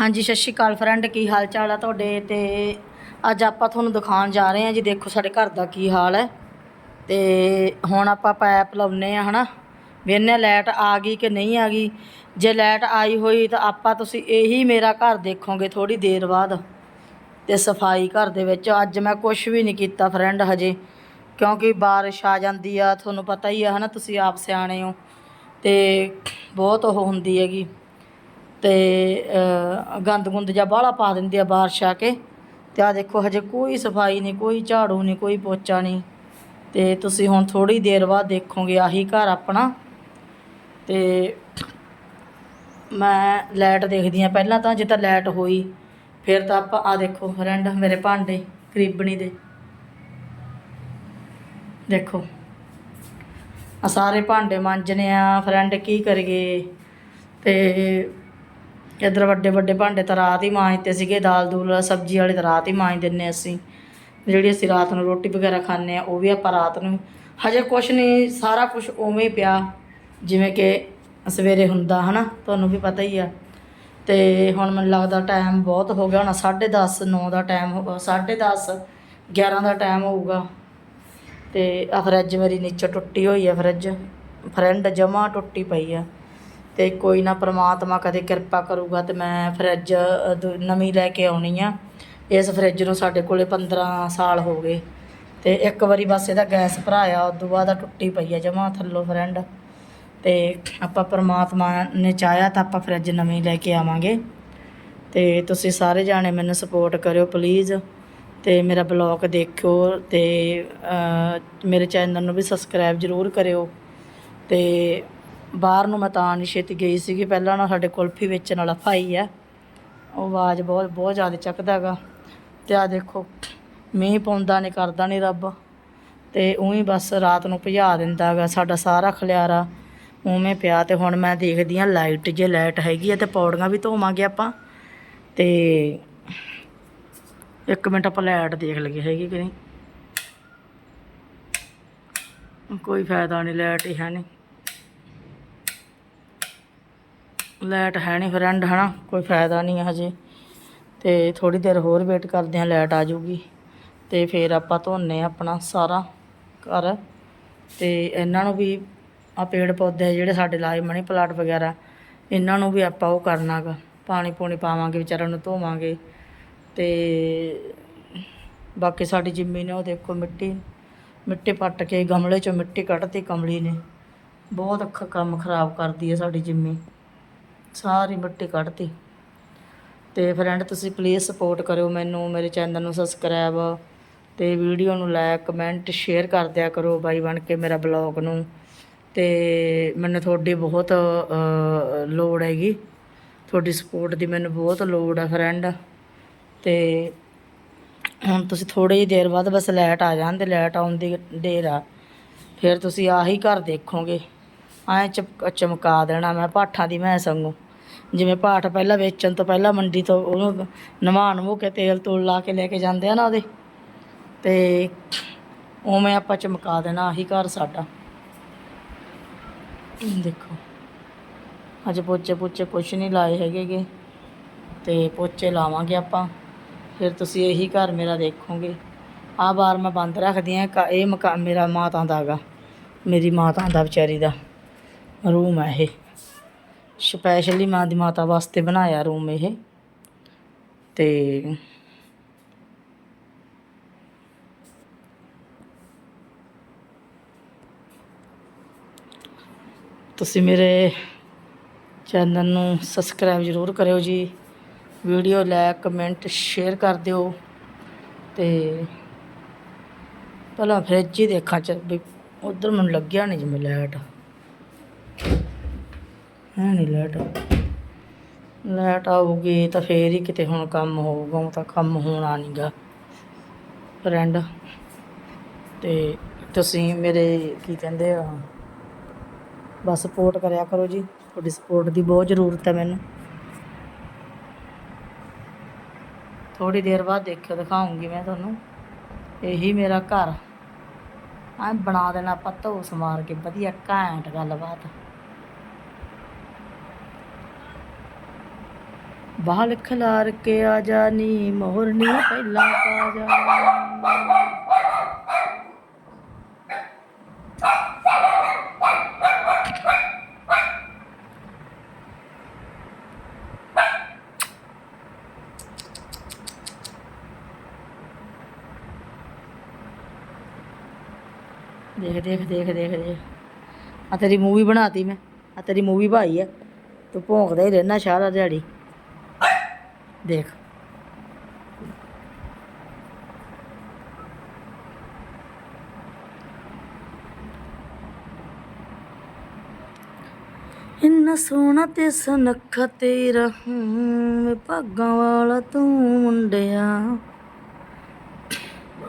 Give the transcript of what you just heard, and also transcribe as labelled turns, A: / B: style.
A: ਹਾਂਜੀ, ਸਤਿ ਸ਼੍ਰੀ ਅਕਾਲ ਫਰੈਂਡ ਕੀ ਹਾਲ ਚਾਲ ਆ ਤੁਹਾਡੇ? ਤੇ ਅੱਜ ਆਪਾਂ ਤੁਹਾਨੂੰ ਦਿਖਾਉਣ ਜਾ ਰਹੇ ਹਾਂ ਜੀ, ਦੇਖੋ ਸਾਡੇ ਘਰ ਦਾ ਕੀ ਹਾਲ ਹੈ। ਤੇ ਹੁਣ ਆਪਾਂ ਪਾਈਪ ਲਾਉਨੇ ਆ ਹਨਾ? ਵੇਨੇ ਲਾਈਟ ਆ ਗਈ ਕਿ ਨਹੀਂ ਆ ਗਈ? ਜੇ ਲਾਈਟ ਆਈ ਹੋਈ ਤਾਂ ਆਪਾਂ ਤੁਸੀਂ ਇਹੀ ਮੇਰਾ ਘਰ ਦੇਖੋਗੇ ਥੋੜੀ ਦੇਰ ਬਾਅਦ। ਤੇ ਸਫ਼ਾਈ ਘਰ ਦੇ ਵਿੱਚ ਅੱਜ ਮੈਂ ਕੁਝ ਵੀ ਨਹੀਂ ਕੀਤਾ ਫਰੈਂਡ ਹਜੇ, ਕਿਉਂਕਿ ਬਾਰਿਸ਼ ਆ ਜਾਂਦੀ ਆ, ਤੁਹਾਨੂੰ ਪਤਾ ਹੀ ਆ, ਹਨਾ? ਤੁਸੀਂ ਆਪ ਸਿਆਣੇ ਹੋ। ਤੇ ਬਹੁਤ ਉਹ ਹੁੰਦੀ ਹੈਗੀ। ਤੇ ਗੰਦ ਗੁੰਦ ਜਾਂ ਬਾਹਲਾ ਪਾ ਦਿੰਦੇ ਆ ਬਾਰਿਸ਼ ਆ ਕੇ। ਤੇ ਆ ਦੇਖੋ, ਹਜੇ ਕੋਈ ਸਫ਼ਾਈ ਨਹੀਂ, ਕੋਈ ਝਾੜੂ ਨਹੀਂ, ਕੋਈ ਪੋਚਾ ਨਹੀਂ। ਤੇ ਤੁਸੀਂ ਹੁਣ ਥੋੜੀ ਦੇਰ ਬਾਅਦ ਦੇਖੋਗੇ ਆਹੀ ਘਰ ਆਪਣਾ। ਤੇ ਮੈਂ ਲਾਈਟ ਦੇਖਦੀ ਆ ਪਹਿਲਾਂ ਤਾਂ ਜੇ ਤਾਂ ਲਾਈਟ ਹੋਈ, ਫਿਰ ਤਾਂ ਆਪਾਂ ਆ ਦੇਖੋ ਫਰੈਂਡ ਮੇਰੇ ਭਾਂਡੇ ਕਰੀਬਣੀ ਦੇ। ਦੇਖੋ ਆ ਸਾਰੇ ਭਾਂਡੇ ਮਾਂਜਣੇ ਆ, ਫਰੈਂਡ ਕੀ ਕਰੀਏ। ਤੇ ਇੱਧਰ ਵੱਡੇ ਵੱਡੇ ਭਾਂਡੇ ਤਾਂ ਰਾਤ ਹੀ ਮਾਂਜਦੇ ਸੀਗੇ, ਦਾਲ ਦੂਲ ਸਬਜ਼ੀ ਵਾਲੇ ਤਾਂ ਰਾਤ ਹੀ ਮਾਂਜ ਦਿੰਨੇ ਅਸੀਂ। ਜਿਹੜੀ ਅਸੀਂ ਰਾਤ ਨੂੰ ਰੋਟੀ ਵਗੈਰਾ ਖਾਂਦੇ ਆ ਉਹ ਵੀ ਆਪਾਂ ਰਾਤ ਨੂੰ ਹਜੇ ਕੁਛ ਨਹੀਂ, ਸਾਰਾ ਕੁਝ ਉਵੇਂ ਹੀ ਪਿਆ, ਜਿਵੇਂ ਕਿ ਸਵੇਰੇ ਹੁੰਦਾ, ਹਨਾ? ਤੁਹਾਨੂੰ ਵੀ ਪਤਾ ਹੀ ਆ। ਤੇ ਹੁਣ ਮੈਨੂੰ ਲੱਗਦਾ ਟਾਈਮ ਬਹੁਤ ਹੋ ਗਿਆ, ਹੁਣ 10:30 9 ਦਾ ਟਾਈਮ ਹੋਗਾ 10:30 11 ਦਾ ਟਾਈਮ ਹੋਊਗਾ। ਤੇ ਆ ਫਰਿੱਜ ਮੇਰੀ ਨੀਚੇ ਟੁੱਟੀ ਹੋਈ ਆ ਫਰਿੱਜ ਫਰੈਂਡ ਜਮਾ ਟੁੱਟੀ ਪਈ ਆ। ਅਤੇ ਕੋਈ ਨਾ ਪਰਮਾਤਮਾ ਕਦੇ ਕਿਰਪਾ ਕਰੂਗਾ ਅਤੇ ਮੈਂ ਫਰਿੱਜ ਅ, ਨਵੀਂ ਲੈ ਕੇ ਆਉਣੀ ਆ। ਇਸ ਫਰਿੱਜ ਨੂੰ ਸਾਡੇ ਕੋਲ ਪੰਦਰਾਂ ਸਾਲ ਹੋ ਗਏ ਅਤੇ ਇੱਕ ਵਾਰੀ ਬਸ ਇਹਦਾ ਗੈਸ ਭਰਾਇਆ ਉਦੋਂ ਬਾਅਦ ਟੁੱਟੀ ਪਈ ਆ ਜਮਾ ਥੱਲੋਂ ਫਰੈਂਡ। ਅਤੇ ਆਪਾਂ ਪਰਮਾਤਮਾ ਨੇ ਚਾਹਿਆ ਤਾਂ ਆਪਾਂ ਫਰਿੱਜ ਨਵੀਂ ਲੈ ਕੇ ਆਵਾਂਗੇ। ਅਤੇ ਤੁਸੀਂ ਸਾਰੇ ਜਾਣੇ ਮੈਨੂੰ ਸਪੋਰਟ ਕਰਿਓ ਪਲੀਜ਼ ਅਤੇ ਮੇਰਾ ਬਲੌਗ ਦੇਖਿਓ ਅਤੇ ਮੇਰੇ ਚੈਨਲ ਨੂੰ ਵੀ ਸਬਸਕ੍ਰਾਈਬ ਜ਼ਰੂਰ ਕਰਿਓ। ਅਤੇ ਬਾਹਰ ਨੂੰ ਮੈਂ ਤਾਂ ਨਹੀਂ ਛੇਤੀ ਗਈ ਸੀਗੀ। ਪਹਿਲਾਂ ਨਾ ਸਾਡੇ ਕੁਲਫੀ ਵੇਚਣ ਵਾਲਾ ਭਾਈ ਆ ਉਹ ਆਵਾਜ਼ ਬਹੁਤ ਬਹੁਤ ਜ਼ਿਆਦਾ ਚੱਕਦਾ ਹੈਗਾ। ਤੇ ਆ ਦੇਖੋ, ਮੀਂਹ ਪਾਉਂਦਾ ਨਹੀਂ ਕਰਦਾ ਨਹੀਂ ਰੱਬ। ਤੇ ਉਹੀ ਬਸ ਰਾਤ ਨੂੰ ਭਜਾ ਦਿੰਦਾ ਹੈਗਾ ਸਾਡਾ ਸਾਰਾ ਖਲਿਆਰਾ। ਉਵੇਂ ਪਿਆ ਤੇ ਹੁਣ ਮੈਂ ਦੇਖਦੀ ਆ ਲਾਈਟ, ਜੇ ਲਾਈਟ ਹੈਗੀ ਆ ਤੇ ਪੌੜੀਆਂ ਵੀ ਧੋਵਾਂਗੇ ਆਪਾਂ। ਤੇ ਇੱਕ ਮਿੰਟ ਆਪਾਂ ਲਾਈਟ ਦੇਖ ਲਈਏ, ਹੈਗੀ ਕਿ ਨਹੀਂ? ਕੋਈ ਫਾਇਦਾ ਨਹੀਂ ਲਾਈਟ ਹੀ ਹੈ ਨਹੀਂ ਲਾਈਟ ਹੈ ਨਹੀਂ ਫਰੈਂਡ ਹਨਾ? ਕੋਈ ਫਾਇਦਾ ਨਹੀਂ ਹੈ ਹਜੇ। ਤੇ ਥੋੜੀ ਦੇਰ ਹੋਰ ਵੇਟ ਕਰਦੇ ਹਾਂ, ਲਾਈਟ ਆ ਜਾਊਗੀ। ਤੇ ਫਿਰ ਆਪਾਂ ਧੋਨੇ ਆਪਣਾ ਸਾਰਾ ਘਰ। ਤੇ ਇਹਨਾਂ ਨੂੰ ਵੀ ਆ ਪੇੜ ਪੌਦੇ ਜਿਹੜੇ ਸਾਡੇ ਲਾਏ ਮਨੀ ਪਲਾਟ ਵਗੈਰਾ, ਇਹਨਾਂ ਨੂੰ ਵੀ ਆਪਾਂ ਉਹ ਕਰਨਾਗਾ ਪਾਣੀ ਪੂਣੀ ਪਾਵਾਂਗੇ, ਵਿਚਾਰਿਆਂ ਨੂੰ ਧੋਵਾਂਗੇ। ਤੇ ਬਾਕੀ ਸਾਡੀ ਜਿੰਮੀ ਨੇ ਉਹ ਦੇਖੋ ਮਿੱਟੀ ਮਿੱਟੀ ਪੱਟ ਕੇ ਗਮਲੇ ਚੋਂ ਮਿੱਟੀ ਕੱਢਤੀ ਕਮਲੀ ਨੇ। ਬਹੁਤ ਅੱਖਾ ਕੰਮ ਖਰਾਬ ਕਰਦੀ ਹੈ ਸਾਡੀ ਜਿੰਮੀ। ਸਾਰੀ ਮਿੱਟੀ ਕੱਢਤੀ। ਤੇ ਫਰੈਂਡ ਤੁਸੀਂ ਪਲੀਜ਼ ਸਪੋਰਟ ਕਰਿਓ ਮੈਨੂੰ, ਮੇਰੇ ਚੈਨਲ ਨੂੰ ਸਬਸਕ੍ਰਾਈਬ ਤੇ ਵੀਡੀਓ ਨੂੰ ਲਾਇਕ ਕਮੈਂਟ ਸ਼ੇਅਰ ਕਰ ਦਿਆ ਕਰੋ ਬਾਈ ਬਣ ਕੇ ਮੇਰਾ ਬਲੌਗ ਨੂੰ। ਤੇ ਮੈਨੂੰ ਤੁਹਾਡੀ ਬਹੁਤ ਲੋੜ ਹੈਗੀ। ਤੁਹਾਡੀ ਸਪੋਰਟ ਦੀ ਮੈਨੂੰ ਬਹੁਤ ਲੋੜ ਆ ਫਰੈਂਡ ਤੇ ਹੁਣ ਤੁਸੀਂ ਥੋੜੀ ਜਿਹੀ ਦੇਰ ਬਾਅਦ ਬਸ ਲਾਈਟ ਆ ਜਾਂਦੇ ਲਾਈਟ ਆਉਣ ਦੀ ਦੇਰ ਆ। ਫਿਰ ਤੁਸੀਂ ਆਹੀ ਘਰ ਦੇਖੋਗੇ। ਐ ਚਮਕ ਚਮਕਾ ਦੇਣਾ ਮੈਂ ਪਾਠਾਂ ਦੀ ਮੈਂ ਸੰਗੂ। ਜਿਵੇਂ ਪਾਠ ਪਹਿਲਾਂ ਵੇਚਣ ਤੋਂ ਪਹਿਲਾਂ ਮੰਡੀ ਤੋਂ ਉਹਨੂੰ ਨਵਾ ਨਵੂ ਕੇ ਤੇਲ ਤੂਲ ਲਾ ਕੇ ਲੈ ਕੇ ਜਾਂਦੇ ਆ ਨਾ ਉਹਦੇ। ਤੇ ਉਵੇਂ ਆਪਾਂ ਚਮਕਾ ਦੇਣਾ, ਆਹੀ ਘਰ ਸਾਡਾ। ਦੇਖੋ, ਅੱਜ ਪੋਚੇ ਪੋਚੇ ਕੁਛ ਨਹੀਂ ਲਾਏ ਹੈਗੇਗੇ। ਤੇ ਪੋਚੇ ਲਾਵਾਂਗੇ ਆਪਾਂ। ਫਿਰ ਤੁਸੀਂ ਇਹੀ ਘਰ ਮੇਰਾ ਦੇਖੋਗੇ। ਆਹ ਬਾਰ ਮੈਂ ਬੰਦ ਰੱਖਦੀ ਆ ਇਹ ਮਕਾਨ ਮੇਰਾ ਮਾਤਾ ਦਾ ਹੈਗਾ ਮੇਰੀ ਮਾਤਾ ਦਾ ਵਿਚਾਰੀ ਦਾ। ਰੂਮ ਹੈ ਇਹ। ਸਪੈਸ਼ਲੀ ਮਾਂ ਦੀ ਮਾਤਾ ਵਾਸਤੇ ਬਣਾਇਆ ਰੂਮ ਇਹ। ਤੇ ਤੁਸੀਂ ਮੇਰੇ ਚੈਨਲ ਨੂੰ ਸਬਸਕ੍ਰਾਈਬ ਜ਼ਰੂਰ ਕਰਿਓ ਜੀ। ਵੀਡੀਓ ਲਾਈਕ ਕਮੈਂਟ ਸ਼ੇਅਰ ਕਰ ਦਿਓ। ਤੇ ਭਲਾ ਫ੍ਰਿਜ ਹੀ ਦੇਖਾਂ ਚ ਵੀ ਉਧਰ ਮੈਨੂੰ ਲੱਗਿਆ ਨਹੀਂ ਜਿਵੇਂ ਲਾਈਟ ਹੈ ਨਹੀਂ ਲਾਈਟ ਲਾਈਟ ਆਊਗੀ ਤਾਂ ਫੇਰ ਹੀ ਕਿਤੇ ਹੁਣ ਕੰਮ ਹੋਊਗਾ, ਉਹ ਤਾਂ ਕੰਮ ਹੋਣਾ ਨਹੀਂਗਾ ਫਰੈਂਡ ਤੇ ਤੁਸੀਂ ਮੇਰੇ ਕੀ ਕਹਿੰਦੇ ਆ, ਬਸ ਸਪੋਰਟ ਕਰਿਆ ਕਰੋ ਜੀ। ਤੁਹਾਡੀ ਸਪੋਰਟ ਦੀ ਬਹੁਤ ਜ਼ਰੂਰਤ ਹੈ ਮੈਨੂੰ। ਥੋੜੀ ਦੇਰ ਬਾਅਦ ਦੇਖਿਓ, ਦਿਖਾਉਂਗੀ ਮੈਂ ਤੁਹਾਨੂੰ। ਇਹੀ ਮੇਰਾ ਘਰ। ਆ ਬਣਾ ਦੇਣਾ ਆਪਾਂ ਧੋ ਸਮਾਰ ਕੇ, ਵਧੀਆ ਘੈਂਟ ਗੱਲਬਾਤ। ਬਾਲ ਖਿਲਾਰ ਕੇ ਆ ਜਾ ਮੋਰਨੀ ਪਹਿਲਾਂ ਪਾ ਜਾ ਦੇਖ ਦੇਖ ਦੇਖ ਦੇਖ ਦੇਖ। ਆ ਤੇਰੀ ਮੂਵੀ ਬਣਾਤੀ ਮੈਂ। ਆ ਤੇਰੀ ਮੂਵੀ ਭਾਈ ਆ। ਤੂੰ ਭੌਂਕਦਾ ਹੀ ਰਹਿਣਾ ਸਾਰਾ ਦਿਹਾੜੀ। ਦੇਖ। ਇੰਨਾ ਸੋਹਣਾ ਤੇ ਸੁਨੱਖਾ ਤੇਰਾ ਹੂੰ ਭਾਗਾਂ ਵਾਲਾ ਤੂੰ ਮੁੰਡਿਆ।